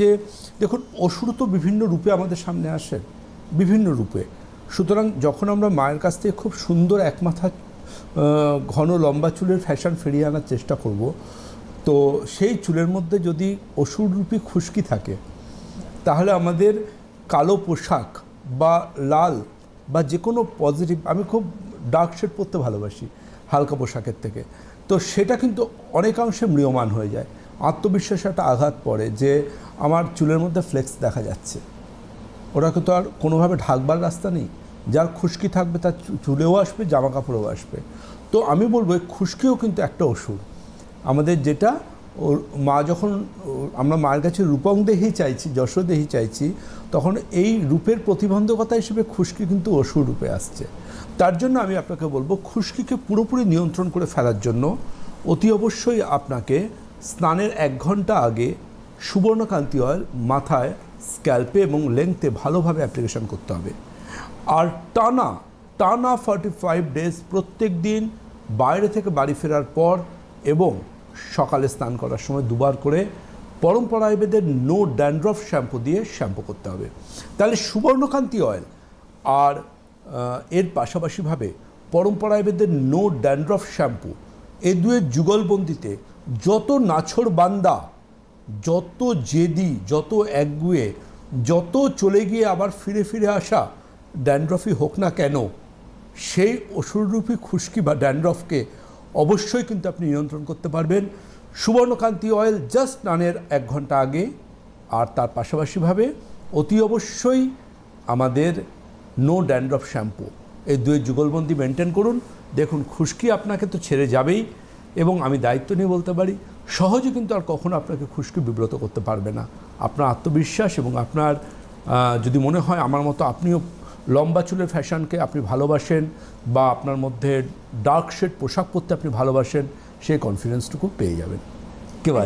যে দেখুন অসুর তো বিভিন্ন রূপে আমাদের সামনে আসে, বিভিন্ন রূপে। সুতরাং যখন আমরা মায়ের কাছ থেকে খুব সুন্দর এক মাথা ঘন লম্বা চুলের ফ্যাশন ফিরিয়ে আনার চেষ্টা করব, তো সেই চুলের মধ্যে যদি অসুররূপী খুশকি থাকে, তাহলে আমাদের কালো পোশাক বা লাল বা যে কোনো পজিটিভ আমি খুব ডার্ক শেড পরতে ভালোবাসি হালকা পোশাকের থেকে। তো সেটা কিন্তু অনেকাংশে ম্রিয়মান হয়ে যায়। আত্মবিশ্বাসে একটা আঘাত পড়ে যে আমার চুলের মধ্যে ফ্লেক্স দেখা যাচ্ছে। ওটাকে তো আর কোনোভাবে ঢাকবার রাস্তা নেই। যার খুশকি থাকবে তার চুলেও আসবে জামা কাপড়েও আসবে। তো আমি বলব খুশকিও কিন্তু একটা ওষুধ। আমাদের যেটা, ওর মা যখন আমরা মায়ের কাছে রূপং দেহি চাইছি যশোদেহি চাইছি, তখন এই রূপের প্রতিবন্ধকতা হিসেবে খুশকি কিন্তু অসুর রূপে আসছে। তার জন্য আমি আপনাকে বলব, খুশকিকে পুরোপুরি নিয়ন্ত্রণ করে ফেলার জন্য অতি অবশ্যই আপনাকে স্নানের এক ঘণ্টা আগে সুবর্ণকান্তি অয়েল মাথায় স্ক্যাল্পে এবং লেংথে ভালোভাবে অ্যাপ্লিকেশন করতে হবে। আর টানা টানা ফর্টি ফাইভ ডেজ প্রত্যেক দিন বাইরে থেকে বাড়ি ফেরার পর এবং সকালে স্নান করার সময় দুবার করে পরম্পরা আয়ুর্বেদের নো ড্যান্ড্রফ শ্যাম্পু দিয়ে শ্যাম্পু করতে হবে। তাহলে সুবর্ণকান্তি অয়েল আর এর পাশাপাশিভাবে পরম্পরা আয়ুর্বেদের নো ড্যান্ড্রফ শ্যাম্পু এ দুয়ের যুগলবন্দিতে যত নাছর বান্দা, যত জেদি, যত একগুয়ে, যত চলে গিয়ে আবার ফিরে ফিরে আসা ড্যান্ড্রফই হোক না কেন, সেই অসুররূপী খুশকি বা ড্যান্ড্রফকে অবশ্যই কিন্তু আপনি নিয়ন্ত্রণ করতে পারবেন। সুবর্ণকান্তি অয়েল জাস্ট স্নানের এক ঘণ্টা আগে, আর তার পাশাপাশিভাবে অতি অবশ্যই আমাদের নো ড্যান্ড্রফ শ্যাম্পু। এই দুই যুগলবন্দি মেনটেন করুন। দেখুন, খুশকি আপনাকে তো ছেড়ে যাবেই। এবং আমি দায়িত্ব নিয়ে বলতে পারি, সহজে কিন্তু আর কখনো আপনাকে খুশকি বিব্রত করতে পারবে না। আপনার আত্মবিশ্বাস এবং আপনার যদি মনে হয় আমার মতো আপনিও লম্বা চুলের ফ্যাশনকে আপনি ভালোবাসেন বা আপনার মধ্যে ডার্ক শেড পোশাক পরতে আপনি ভালোবাসেন, সেই কনফিডেন্সটুকু পেয়ে যাবেন। কেউ